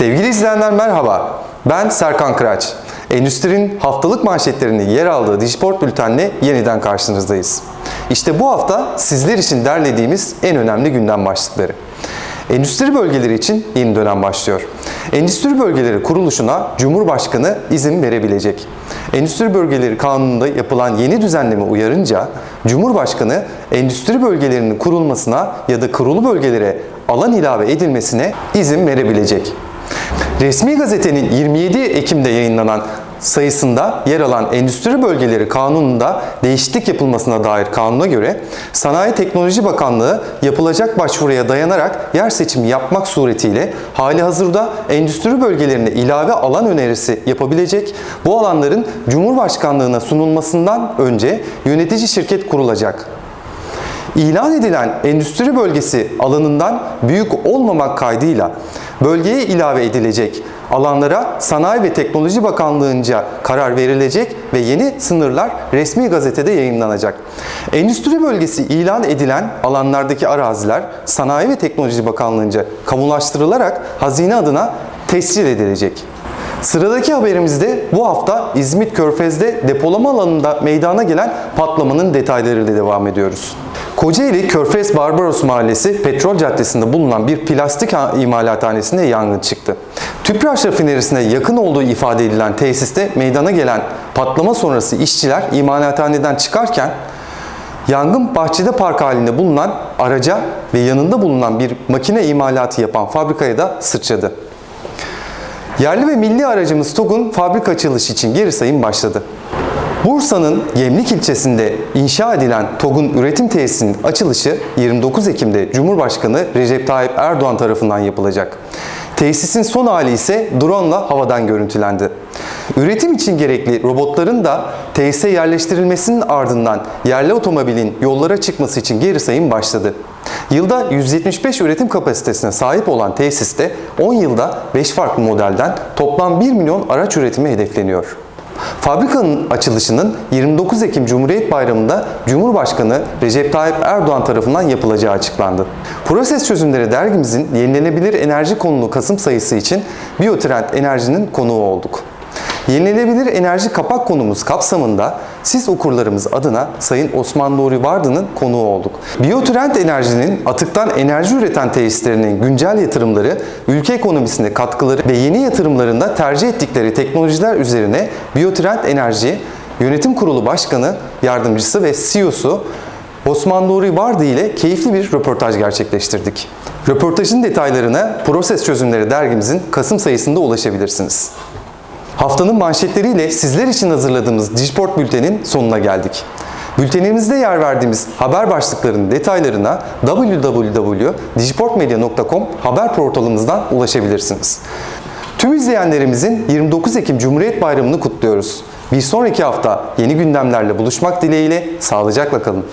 Sevgili izleyenler merhaba. Ben Serkan Kıraç. Endüstrinin haftalık manşetlerinin yer aldığı Dijiport Bülten'le yeniden karşınızdayız. İşte bu hafta sizler için derlediğimiz en önemli gündem başlıkları. Endüstri bölgeleri için yeni dönem başlıyor. Endüstri bölgeleri kuruluşuna Cumhurbaşkanı izin verebilecek. Endüstri bölgeleri kanununda yapılan yeni düzenleme uyarınca Cumhurbaşkanı endüstri bölgelerinin kurulmasına ya da kurulu bölgelere alan ilave edilmesine izin verebilecek. Resmi gazetenin 27 Ekim'de yayınlanan sayısında yer alan Endüstri Bölgeleri Kanunu'nda değişiklik yapılmasına dair kanuna göre Sanayi Teknoloji Bakanlığı yapılacak başvuruya dayanarak yer seçimi yapmak suretiyle hali hazırda endüstri bölgelerine ilave alan önerisi yapabilecek. Bu alanların Cumhurbaşkanlığına sunulmasından önce yönetici şirket kurulacak. İlan edilen endüstri bölgesi alanından büyük olmamak kaydıyla bölgeye ilave edilecek alanlara Sanayi ve Teknoloji Bakanlığı'nca karar verilecek ve yeni sınırlar resmi gazetede yayınlanacak. Endüstri bölgesi ilan edilen alanlardaki araziler Sanayi ve Teknoloji Bakanlığı'nca kamulaştırılarak hazine adına tescil edilecek. Sıradaki haberimizde bu hafta İzmit Körfez'de depolama alanında meydana gelen patlamanın detaylarıyla devam ediyoruz. Kocaeli Körfez Barbaros Mahallesi Petrol Caddesi'nde bulunan bir plastik imalathanesinde yangın çıktı. Tüpraş rafinerisine yakın olduğu ifade edilen tesiste meydana gelen patlama sonrası işçiler imalathaneden çıkarken yangın bahçede park halinde bulunan araca ve yanında bulunan bir makine imalatı yapan fabrikaya da sıçradı. Yerli ve milli aracımız TOG'un fabrika açılışı için geri sayım başladı. Bursa'nın Gemlik ilçesinde inşa edilen TOG'un üretim tesisinin açılışı 29 Ekim'de Cumhurbaşkanı Recep Tayyip Erdoğan tarafından yapılacak. Tesisin son hali ise drone ile havadan görüntülendi. Üretim için gerekli robotların da tesise yerleştirilmesinin ardından yerli otomobilin yollara çıkması için geri sayım başladı. Yılda 175 üretim kapasitesine sahip olan tesiste 10 yılda 5 farklı modelden toplam 1 milyon araç üretimi hedefleniyor. Fabrikanın açılışının 29 Ekim Cumhuriyet Bayramı'nda Cumhurbaşkanı Recep Tayyip Erdoğan tarafından yapılacağı açıklandı. Proses Çözümleri dergimizin yenilenebilir enerji konulu Kasım sayısı için Biotrend Enerji'nin konuğu olduk. Yenilenebilir enerji kapak konumuz kapsamında siz okurlarımız adına Sayın Osman Nuri Vardı'nın konuğu olduk. Biotrend Enerji'nin atıktan enerji üreten tesislerinin güncel yatırımları, ülke ekonomisinde katkıları ve yeni yatırımlarında tercih ettikleri teknolojiler üzerine Biotrend Enerji Yönetim Kurulu Başkanı, Yardımcısı ve CEO'su Osman Nuri Vardı ile keyifli bir röportaj gerçekleştirdik. Röportajın detaylarına Proses Çözümleri dergimizin Kasım sayısında ulaşabilirsiniz. Haftanın manşetleriyle sizler için hazırladığımız Dijiport Bülten'in sonuna geldik. Bültenimizde yer verdiğimiz haber başlıklarının detaylarına www.digiportmedia.com haber portalımızdan ulaşabilirsiniz. Tüm izleyenlerimizin 29 Ekim Cumhuriyet Bayramı'nı kutluyoruz. Bir sonraki hafta yeni gündemlerle buluşmak dileğiyle sağlıcakla kalın.